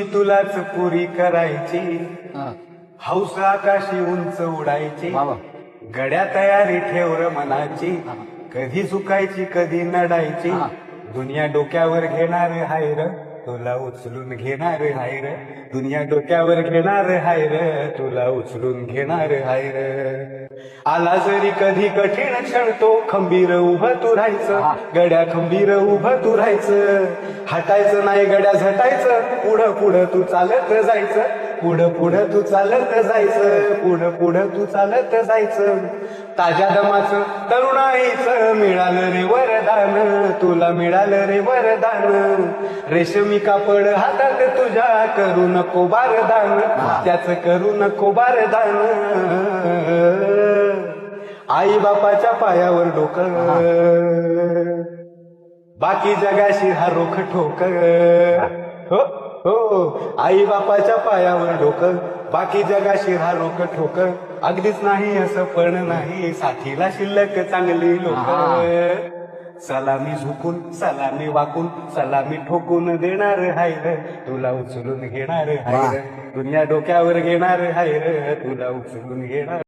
तुलाच पुरी करायची. हौस आकाशी उंच उडायची. गड्या तयारी ठेवर मनाची कधी चुकायची कधी नडायची. दुनिया डोक्यावर घेणार हायर तुला उचलून घेणार हायर दुनिया डोक्यावर घेणार हायर तुला उचलून घेणार हायर आला जरी कधी कठीण क्षण तो खंबीर उभं तू राहायचं गड्या खंबीर उभं तू राहायचं हटायचं नाही गड्या झटायचं. पुढं पुढं तू चालत जायचं. पुढं पुढं तू चालत जायचं पुढं पुढं तू चालत जायचं. ताज्या दमाचं तरुणाईचं मिळालं रे वरदान तुला मिळालं रे वरदान. रेशमी कापड हातात तुझ्या करू नको बारदान त्याच करू नको बारदान. आई बापाच्या पायावर डोकं. बाकी जगाशी हा रोख ठोक. हो? हो आई बापाच्या पायावर डोकं बाकी जगाशी हा रोख ठोक अगदीच नाही असं पण नाही. साथीला शिल्लक चांगली लोक. सलामी झुकून सलामी वाकून सलामी ठोकून देणार हाय रे. तुला उचलून घेणार हाय रे. दुनिया डोक्यावर घेणार हाय रे. तुला उचलून घेणार